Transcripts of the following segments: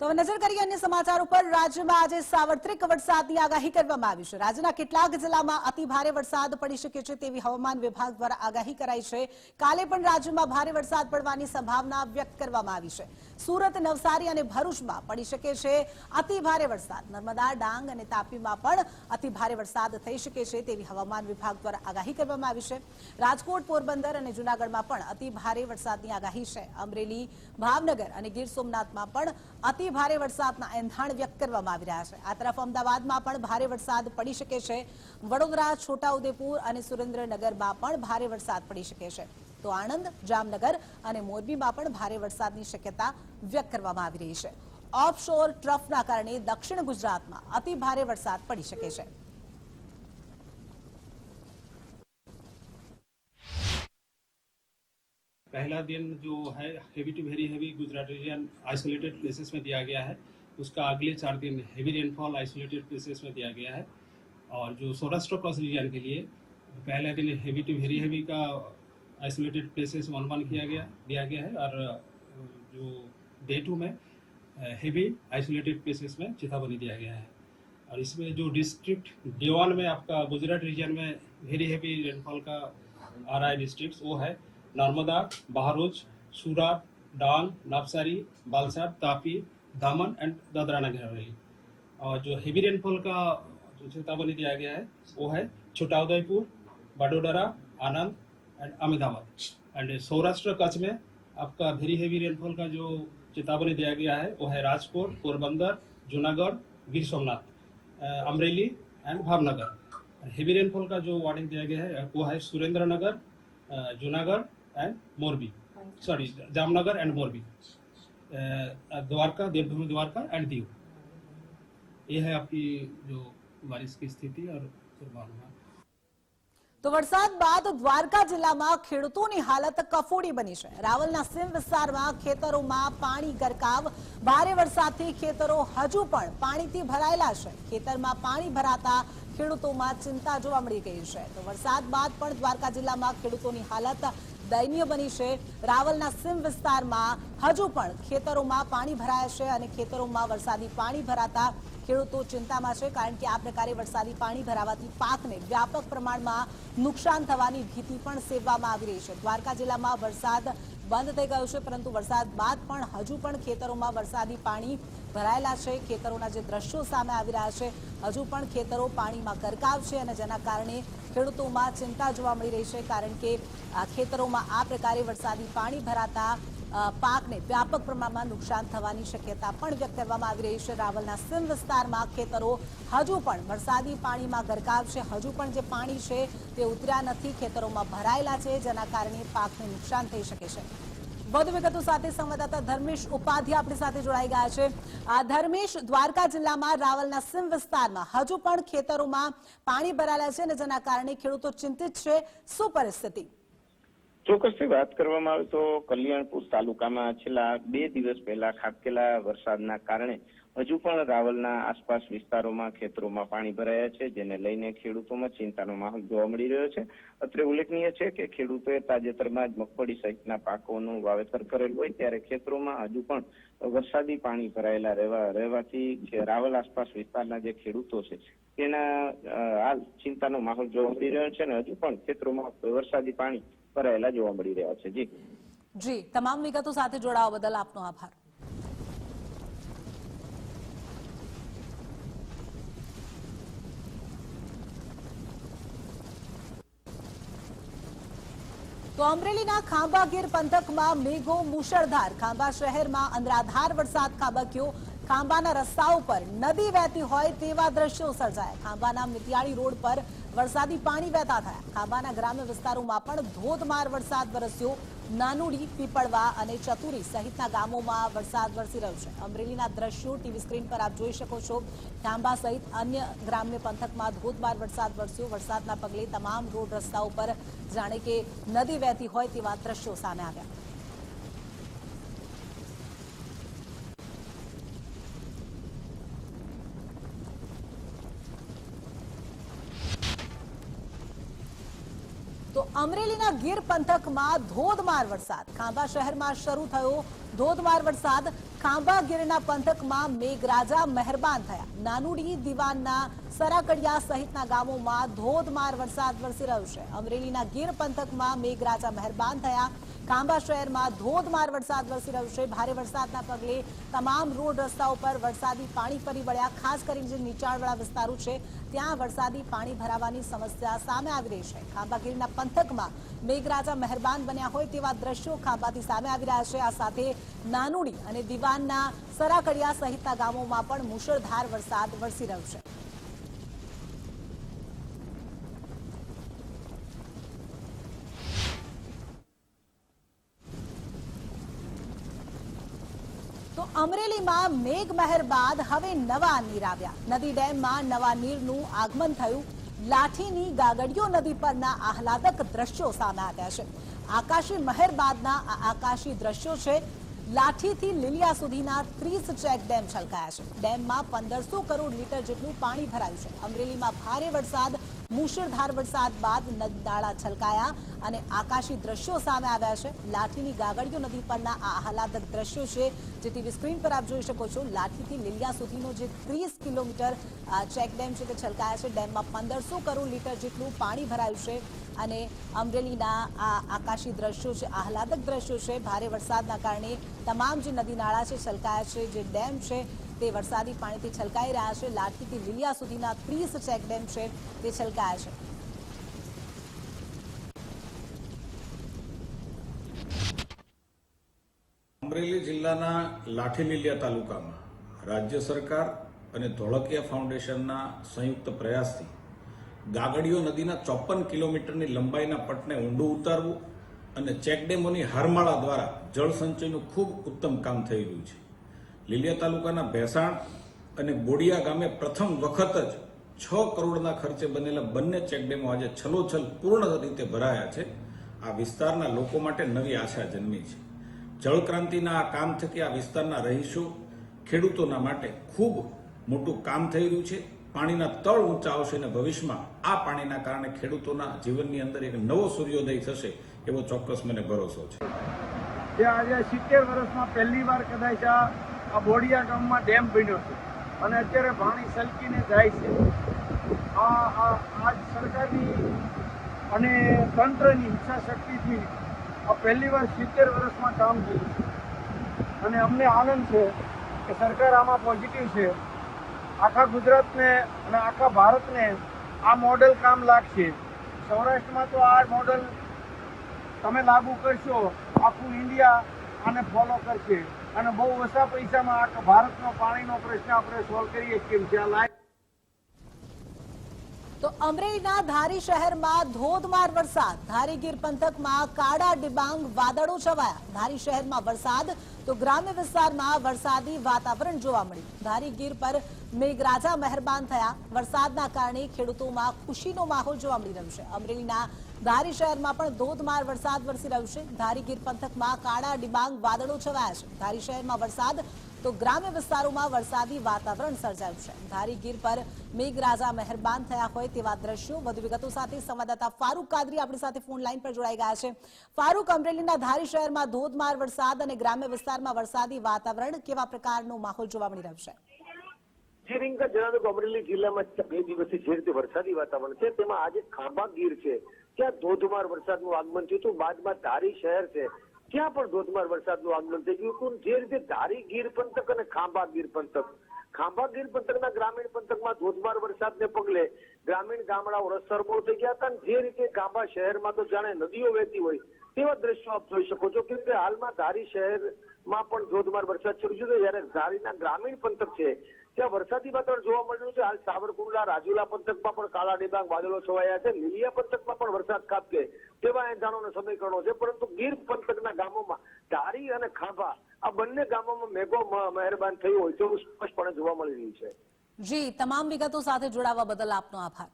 તો નજર કરીએ અન્ય સમાચાર ઉપર. રાજ્યમાં આજે સાર્વત્રિક વરસાદની આગાહી કરવામાં આવી છે. રાજ્યના કેટલાક જિલ્લામાં અતિ ભારે વરસાદ પડી શકે છે તેવી હવામાન વિભાગ દ્વારા આગાહી કરાઈ છે. કાલે પણ રાજ્યમાં ભારે વરસાદ પડવાની સંભાવના વ્યક્ત કરવામાં આવી છે. સુરત, નવસારી અને ભરૂચમાં પડી શકે છે અતિ ભારે વરસાદ. નર્મદા, ડાંગ અને તાપીમાં પણ અતિ ભારે વરસાદ થઈ શકે છે તેવી હવામાન વિભાગ દ્વારા આગાહી કરવામાં આવી છે. રાજકોટ, પોરબંદર અને જૂનાગઢમાં પણ અતિ ભારે વરસાદની આગાહી છે. અમરેલી, ભાવનગર અને ગીર સોમનાથમાં પણ અતિ ભારે વરસાદના એંધાણ વ્યક્ત કરવામાં આવી રહ્યા છે. આ તરફ અમદાવાદમાં પણ ભારે વરસાદ પડી શકે છે. વડોદરા, છોટાઉદેપુર અને સુરેન્દ્રનગરમાં પણ ભારે વરસાદ પડી શકે છે. તો આણંદ, જામનગર અને મોરબીમાં પણ ભારે વરસાદની શક્યતા વ્યક્ત કરવામાં આવી રહી છે. ઓફશોર ટ્રફના કારણે દક્ષિણ ગુજરાતમાં અતિ ભારે વરસાદ પડી શકે છે. पहला दिन जो है heavy to very heavy Gujarat region isolated places में दिया गया है। उसका अगले चार दिन हेवी रेनफॉल आइसोलेटेड प्लेसेस में दिया गया है। और जो सौराष्ट्र क्रॉस रीजन के लिए, पहला दिन हेवी टू वेरी हेवी का आइसोलेटेड प्लेसेस वन वन किया गया, दिया गया है। और, जो डे टू में हेवी आइसोलेटेड प्लेसेस में चेतावनी दिया गया है। और इसमें जो डिस्ट्रिक्ट देवान में आपका गुजरात रीजन में वेरी हेवी रेनफॉल का आ रहा है डिस्ट्रिक्ट वो है नर्मदा बहरोच सूरत, डांग नवसारी बालसाड तापी, दामन एंड दादरा नगर हवेली। और जो हेवी रेनफॉल का जो चेतावनी दिया गया है, वो है छोटा उदयपुर बडोदरा, आनंद एंड अहमदाबाद। एंड सौराष्ट्र कच्छ में आपका वेरी हेवी रेनफॉल का जो चेतावनी दिया गया है, वो है Rajkot, Porbandar, Junagadh Gir Somnath Amreli and Bhavnagar. Heavy rainfall का जो वार्निंग दिया गया है, वो है Surendranagar Junagadh and Morbi sorry Jamnagar and Morbi uh, Dwarka Devbhumi Dwarka and Diu ये है आपकी जो बारिश की स्थिति और पूर्वानुमान તો વરસાદ બાદ દ્વારકા જિલ્લામાં ખેડૂતોની હાલત કફોડી બની છે રાવલના સીમ વિસ્તારમાં ખેતરોમાં પાણી ગરકાવ ભારે વરસાદથી ખેતરો હજુ પણ પાણીથી ભરાયેલા છે ખેતરમાં પાણી ભરાતા ખેડૂતોમાં ચિંતા જોવા મળી ગઈ છે તો વરસાદ બાદ પણ દ્વારકા જિલ્લામાં ખેડૂતોની હાલત દયનીય બની છે. રાવલના સીમ વિસ્તારમાં હજુ પણ ખેતરોમાં પાણી ભરાયા છે અને ખેતરોમાં વરસાદી પાણી ભરાતા ખેડૂતો ચિંતામાં છે કારણ કે આ પ્રકારે વરસાદી પાણી ભરાવાથી પાકને વ્યાપક પ્રમાણમાં નુકસાન થવાની ભીતિ પણ સેવવામાં આવી રહી છે. દ્વારકા જિલ્લામાં વરસાદ બંધ થઈ ગયો છે, પરંતુ વરસાદ બાદ પણ હજુ પણ ખેતરોમાં વરસાદી પાણી ભરાયેલા છે. ખેતરોના જે દ્રશ્યો સામે આવી રહ્યા છે, હજુ પણ ખેતરો પાણીમાં ગરકાવ છે અને જેના કારણે ખેડૂતોમાં ચિંતા જોવા મળી રહી છે, કારણ કે ખેતરોમાં આ પ્રકારે વરસાદી પાણી ભરાતા પાકને વ્યાપક પ્રમાણમાં નુકસાન થવાની શક્યતા પણ વ્યક્ત કરવામાં આવી રહી છે. રાવલના સિંધ વિસ્તારમાં ખેતરો હજુ પણ વરસાદી પાણીમાં ગરકાવ છે. હજુ પણ જે પાણી છે તે ઉતર્યા નથી. ખેતરોમાં ભરાયેલા છે, જેના કારણે પાકને નુકસાન થઈ શકે છે. વધુ વિગતો સાથે સંવાદદાતા ધર્મેશ ઉપાધ્યાય આપણી સાથે જોડાઈ ગયા છે. ધર્મેશ દ્વારકા જિલ્લામાં, રાવલના સીમ વિસ્તારમાં હજુ પણ ખેતરોમાં પાણી ભરાયેલા છે અને જેના કારણે ખેડૂતો ચિંતિત છે. શું પરિસ્થિતિ? ચોક્કસથી વાત કરવામાં આવે તો કલ્યાણપુર તાલુકામાં છેલ્લા બે દિવસ પહેલા ખાબકેલા વરસાદના કારણે હજુ પણ રાવલના આસપાસ વિસ્તારોમાં ખેતરોમાં પાણી ભરાયા છે, જેને લઈને ખેડૂતોમાં ચિંતાનો માહોલ જોવા મળી રહ્યો છે. અત્રે ઉલ્લેખનીય છે કે ખેડૂતોએ તાજેતરમાં જ મગફળી સહિતના પાકોનું વાવેતર કરેલ હોય ત્યારે ખેતરોમાં હજુ પણ વરસાદી પાણી ભરાયેલા રહેવા, રહેવાથી રાવલ આસપાસ વિસ્તારના જે ખેડૂતો છે, તેના હાલ ચિંતાનો માહોલ જોવા મળી રહ્યો છે અને હજુ પણ ખેતરોમાં વરસાદી પાણી ભરાયેલા જોવા મળી રહ્યા છે. જી. જી, તમામ વિગતો સાથે જોડાવા બદલ આપનો આભાર. તો અમરેલીના ખાંભા ગીર પંથકમાં મેઘો મુશળધાર. ખાંભા શહેરમાં અંદરાધાર વરસાદ. ખાબક્યો ખાંભાના રસ્તા ઉપર નદી વહેતી હોય તેવા દ્રશ્યો સર્જાયા. ખાંભાના મિતિયાળી રોડ પર વરસાદી પાણી વહેતા થયા. ખાંભાના ગ્રામ્ય વિસ્તારોમાં પણ ધોધમાર વરસાદ વરસ્યો. નાનુડી, પીપળવા અને ચતુરી સહિતના ગામોમાં વરસાદ વરસી રહ્યો છે. અમરેલીના દ્રશ્યો ટીવી સ્ક્રીન પર આપ જોઈ શકો છો. ખાંભા સહિત અન્ય ગ્રામ્ય પંથકમાં ધોધમાર વરસાદ વરસ્યો. વરસાદના પગલે તમામ રોડ રસ્તાઓ પર જાણે કે નદી વહેતી હોય તેવા દ્રશ્યો સામે આવ્યા તો અમરેલીના ગીર પંથકમાં ધોધમાર વરસાદ. ખાંભા શહેરમાં શરૂ થયો ધોધમાર વરસાદ. ખાંભા ગીરના પંથકમાં મેઘરાજા મહેરબાન થયા. નાનુડી દીવાનના સરાકડિયા સહિતના ગામોમાં ધોધમાર વરસાદ વરસી રહ્યો છે. અમરેલીના ગીર પંથકમાં મેઘરાજા મહેરબાન થયા. ખાંભા શહેરમાં ધોધમાર વરસાદ વરસી રહ્યો છે. ભારે વરસાદના પગલે તમામ રોડ રસ્તાઓ પર વરસાદી પાણી ફરી વળ્યા, ખાસ કરીને જે નીચાણવાળા વિસ્તારો છે, ત્યાં વરસાદી પાણી ભરાવાની સમસ્યા સામે આવી રહી છે. ખાંભા ગીરના પંથકમાં મેઘરાજા મહેરબાન બન્યા હોય તેવા દ્રશ્યો ખાંભાથી સામે આવી રહ્યા છે. આ સાથે નાનુડી અને દીવાનના સરાકડિયા સહિતના ગામોમાં પણ મુશળધાર વરસાદ વરસી રહ્યો છે. અમરેલીમાં મેઘમહેર બાદ હવે નવા નીર આવ્યા. નદી ડેમમાં નવા નીરનું આગમન થયું. લાઠીની ગાગડીઓ નદી પરના આહલાદક દ્રશ્યો સામે આવ્યા છે. આકાશી મહેર બાદના આકાશી દ્રશ્યો છે. લાઠીથી લીલિયા સુધીના ત્રીસ ચેક ડેમ છલકાયા છે. ડેમમાં પંદરસો કરોડ લીટર જેટલું પાણી ભરાયું છે. અમરેલીમાં ભારે વરસાદ મુશળધાર વરસાદ બાદ નદનાળા છલકાયા અને આકાશી દ્રશ્યો સામે આવ્યા છે. લાઠીની ગાગડીઓ નદી પરના આ આહલાદક દ્રશ્યો છે જે ટીવી સ્ક્રીન પર આપ જોઈ શકો છો. લાઠીથી લીલિયા સુધીનો જે ત્રીસ કિલોમીટર ચેક ડેમ છે તે છલકાયા છે. ડેમમાં પંદરસો કરોડ લીટર જેટલું પાણી ભરાયું છે અને અમરેલીના આ આકાશી દ્રશ્યો છે, આહલાદક દ્રશ્યો છે. ભારે વરસાદના કારણે તમામ જે નદી નાળા છે, છલકાયા છે, જે ડેમ છે તે વરસાદી પાણીથી છલકાઈ રહ્યા છે. લાઠીથી લીલિયા સુધીના ત્રીસ ચેક ડેમ છે તે છલકાયા છે. અમરેલી જિલ્લાના લાઠી લીલિયા તાલુકામાં રાજ્ય સરકાર અને ધોળકિયા ફાઉન્ડેશનના સંયુક્ત પ્રયાસથી ગાગડીઓ નદીના ચોપન કિલોમીટરની લંબાઈના પટને ઊંડું ઉતારવું અને ચેકડેમોની હારમાળા દ્વારા જળ સંચયનું ખૂબ ઉત્તમ કામ થઈ રહ્યું છે. લીલિયા તાલુકાના ભેસાણ અને બોડિયા ગામે પ્રથમ વખત જ છ કરોડના ખર્ચે બનેલા બંને ચેકડેમો આજે છલોછલ પૂર્ણ રીતે ભરાયા છે. આ વિસ્તારના લોકો માટે નવી આશા જન્મી છે. જળક્રાંતિના આ કામ થકી આ વિસ્તારના રહીશો ખેડૂતોના માટે ખૂબ મોટું કામ થઈ રહ્યું છે. પાણીના તળ ઊંચા આવશે અને ભવિષ્યમાં આ પાણીના કારણે ખેડૂતોના જીવનની અંદર એક નવો સૂર્યોદય થશે એવો ચોક્કસ મને ભરોસો છે. આજે સિત્તેર વર્ષમાં પહેલી વાર કદાચ આ આ બોડિયા ગામમાં ડેમ બન્યો છે. અને અત્યારે પાણી સલકીને જાય છે. આ આજ સરકારની અને તંત્રની ઈચ્છા શક્તિથી આ પહેલી વાર સિત્તેર વર્ષમાં કામ થયું છે. અને અમને આનંદ છે કે સરકાર આમાં પોઝિટિવ છે. આખા ગુજરાતને અને આખા ભારતને આ મોડેલ કામ લાગશે. સૌરાષ્ટ્રમાં તો આ મોડેલ તમે લાગુ કરશો, આખું ઇન્ડિયા આને ફોલો કરશે. અને બહુ ઓછા પૈસામાં આ ભારતનો પાણીનો પ્રશ્ન આપણે સોલ્વ કરીએ કેમ છે આ તો અમરેલીના ધારી શહેરમાં ધોધમાર વરસાદ. ધારી ગીર પંથકમાં કાળા ડિબાંગ વાદળો છવાયા. ધારી શહેરમાં વરસાદ, તો ગ્રામ્ય વિસ્તારમાં વરસાદી વાતાવરણ જોવા મળ્યું. ધારી ગીર પર મેઘરાજા મહેરબાન થયા. વરસાદના કારણે ખેડૂતોમાં ખુશીનો માહોલ જોવા મળી રહ્યો છે. અમરેલીના ધારી શહેરમાં પણ ધોધમાર વરસાદ વરસી રહ્યો છે. ધારી ગીર પંથકમાં કાળા ડિબાંગ વાદળો છવાયા છે. ધારી શહેરમાં વરસાદ તો ગ્રામ્ય વિસ્તારોમાં વરસાદી વાતાવરણ સર્જાયું છે. ધારી ગીર પર મેઘરાજા મહેરબાન થયા હોય તેવા દ્રશ્યો વધુ વિગતો સાથે સંવાદદાતા ફારૂક કાદરી આપણી સાથે ફોન લાઈન પર જોડાઈ ગયા છે. ફારૂક, અમરેલીના ધારી શહેરમાં ધોધમાર વરસાદ અને ગ્રામ્ય વિસ્તારમાં વરસાદી વાતાવરણ કેવા પ્રકારનો માહોલ જોવા મળી રહ્યો છે? જે રીંગા જણાવ્યું કે અમરેલી જિલ્લામાં બે દિવસથી જે રીતે વરસાદી વાતાવરણ છે, તેમાં આજે ખાંભા ગીર છે. ત્યાં ધોધમાર વરસાદનું આગમન થયું હતું. બાદમાં ધારી શહેર છે ત્યાં પણ ધોધમાર વરસાદનું આગમન થઈ ગયું હતું જે રીતે ધારી ગીર પંથક અને ખાંભા ગીર પંથક. ખાંભા ગીર પંથકના ગ્રામીણ પંથકમાં ધોધમાર વરસાદને પગલે ગ્રામીણ ગામડાઓ રસરબોળ થઈ ગયા હતા જે રીતે ખાંભા શહેરમાં તો જાણે નદીઓ વહેતી હોય તેવા દ્રશ્યો આપ જોઈ શકો છો. કેમ કે હાલમાં ધારી શહેરમાં પણ ધોધમાર વરસાદ શરૂ થયો જ્યારે ધારીના ગ્રામીણ પંથક છે ત્યાં વરસાદી વાતાવરણ જોવા મળ્યું છે, હાલ સાવરકુંડલા, રાજુલા પંથકમાં પણ કાળા ડિબાંગ વાદળો છવાયા છે. લીલિયા પંથકમાં પણ વરસાદ ખાબકે તેવા એંધાણોના સમીકરણો છે. પરંતુ ગીર પંથકના ગામોમાં ધારી અને ખાંભા, આ બંને ગામોમાં મેઘો મહેરબાન થયું હોય તેવું સ્પષ્ટપણે જોવા મળી રહ્યું છે. જી, તમામ વિગતો સાથે જોડાવા બદલ આપનો આભાર.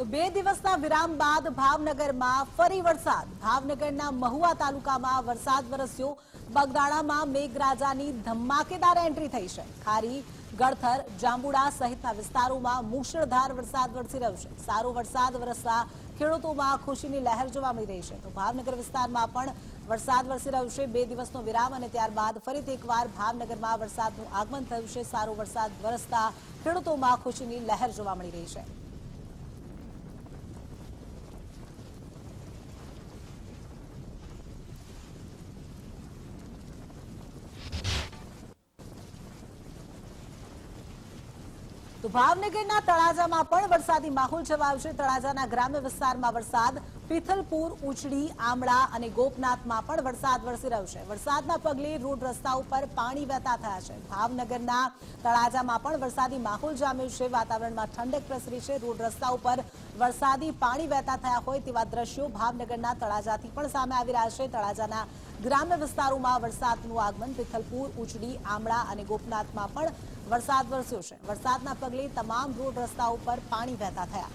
તો બે દિવસના વિરામ બાદ ભાવનગરમાં ફરી વરસાદ. ભાવનગરના મહુવા તાલુકામાં વરસાદ વરસ્યો. બગદાણામાં મેઘરાજાની ધમાકેદાર એન્ટ્રી થઈ છે. ખારી, ગળથર, જાંબુડા સહિતના વિસ્તારોમાં મુશળધાર વરસાદ વરસી રહ્યો છે. સારો વરસાદ વરસતા ખેડૂતોમાં ખુશીની લહેર જોવા મળી રહી છે. તો ભાવનગર વિસ્તારમાં પણ વરસાદ વરસી રહ્યો છે. બે દિવસનો વિરામ અને ત્યારબાદ ફરીથી એકવાર ભાવનગરમાં વરસાદનું આગમન થયું છે. સારો વરસાદ વરસતા ખેડૂતોમાં ખુશીની લહેર જોવા મળી રહી છે. ભાવનગરના તળાજામાં પણ વરસાદી માહોલ છવાયો છે. તળાજાના ગ્રામ્ય વિસ્તારમાં વરસાદ પિથલપુર ઉચડી આમળા અને ગોપનાથમાં પણ વરસાદ વરસી રહ્યો છે. વરસાદના પગલે રોડ રસ્તા ઉપર પાણી વહેતા થયા છે. ભાવનગરના તળાજામાં પણ વરસાદી માહોલ જામ્યો છે. વાતાવરણમાં ઠંડક પ્રસરી છે. રોડ રસ્તા ઉપર વરસાદી પાણી વહેતા થયા હોય તેવા દ્રશ્યો ભાવનગરના તળાજાથી પણ સામે આવી રહ્યા છે. તળાજાના ગ્રામ્ય વિસ્તારોમાં વરસાદનું આગમન પિથલપુર ઉચડી આમળા અને ગોપનાથમાં પણ વરસાદ વરસ્યો છે. વરસાદના પગલે તમામ રોડ રસ્તા ઉપર પાણી વહેતા થયા.